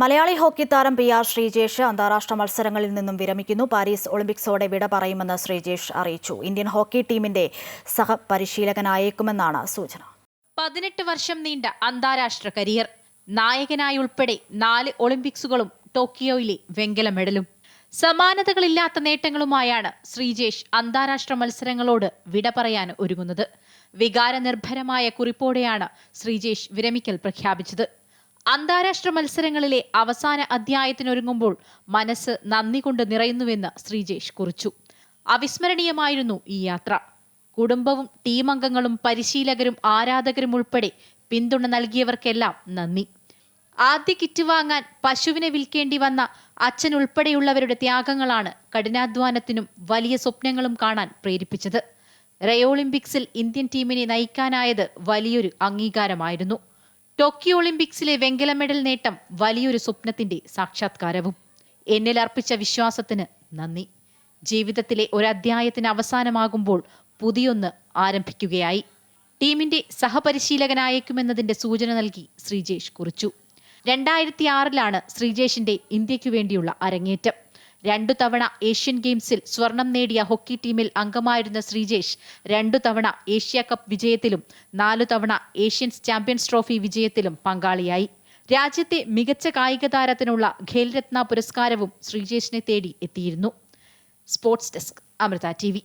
Malayali hockey താരം P R Sreejesh അന്താരാഷ്ട്ര മത്സരങ്ങളിൽ നിന്നും വിരമിക്കുന്നു. പാരീസ് ഒളിമ്പിക്സോടെ വിട പറയുമെന്ന് ശ്രീജേഷ് അറിയിച്ചു. ഇന്ത്യൻ ഹോക്കി ടീമിന്റെ സഹപരിശീലകനായേക്കുമെന്നാണ് സൂചന. പതിനെട്ട് വർഷം നീണ്ട അന്താരാഷ്ട്ര കരിയർ. നായകനായി ഉൾപ്പെടെ നാല് ഒളിമ്പിക്സുകളും ടോക്കിയോയിലെ വെങ്കല മെഡലും. സമാനതകളില്ലാത്ത നേട്ടങ്ങളുമായാണ് ശ്രീജേഷ് അന്താരാഷ്ട്ര മത്സരങ്ങളോട് വിട പറയാൻ ഒരുങ്ങുന്നത്. വികാരനിർഭരമായ കുറിപ്പോടെയാണ് ശ്രീജേഷ് വിരമിക്കൽ പ്രഖ്യാപിച്ചത്. അന്താരാഷ്ട്ര മത്സരങ്ങളിലെ അവസാന അധ്യായത്തിനൊരുങ്ങുമ്പോൾ മനസ്സ് നന്ദി കൊണ്ട് നിറയുന്നുവെന്ന് ശ്രീജേഷ് കുറിച്ചു. അവിസ്മരണീയമായിരുന്നു ഈ യാത്ര. കുടുംബവും ടീമംഗങ്ങളും പരിശീലകരും ആരാധകരും ഉൾപ്പെടെ പിന്തുണ നൽകിയവർക്കെല്ലാം നന്ദി. ആദ്യ കിറ്റ് വാങ്ങാൻ പശുവിനെ വിൽക്കേണ്ടി വന്ന അച്ഛൻ ഉൾപ്പെടെയുള്ളവരുടെ ത്യാഗങ്ങളാണ് കഠിനാധ്വാനത്തിനും വലിയ സ്വപ്നങ്ങളും കാണാൻ പ്രേരിപ്പിച്ചത്. റയോളിമ്പിക്സിൽ ഇന്ത്യൻ ടീമിനെ നയിക്കാനായത് വലിയൊരു അംഗീകാരമായിരുന്നു. ടോക്കിയോ ഒളിമ്പിക്സിലെ വെങ്കല മെഡൽ നേട്ടം വലിയൊരു സ്വപ്നത്തിന്റെ സാക്ഷാത്കാരവും. എന്നിൽ അർപ്പിച്ച വിശ്വാസത്തിന് നന്ദി. ജീവിതത്തിലെ ഒരധ്യായത്തിന് അവസാനമാകുമ്പോൾ പുതിയൊന്ന് ആരംഭിക്കുകയായി. ടീമിന്റെ സഹപരിശീലകനായേക്കുമെന്നതിന്റെ സൂചന നൽകി ശ്രീജേഷ് കുറിച്ചു. രണ്ടായിരത്തി ആറിലാണ് ശ്രീജേഷിന്റെ ഇന്ത്യയ്ക്കു വേണ്ടിയുള്ള അരങ്ങേറ്റം. രണ്ടു തവണ ഏഷ്യൻ ഗെയിംസിൽ സ്വർണം നേടിയ ഹോക്കി ടീമിൽ അംഗമായിരുന്ന ശ്രീജേഷ് രണ്ടു തവണ ഏഷ്യ കപ്പ് വിജയത്തിലും നാലു തവണ ഏഷ്യൻസ് ചാമ്പ്യൻസ് ട്രോഫി വിജയത്തിലും പങ്കാളിയായി. രാജ്യത്തെ മികച്ച കായിക താരത്തിനുള്ള ഖേൽരത്ന പുരസ്കാരവും ശ്രീജേഷിനെ തേടി എത്തിയിരുന്നു. Sports desk Amrita T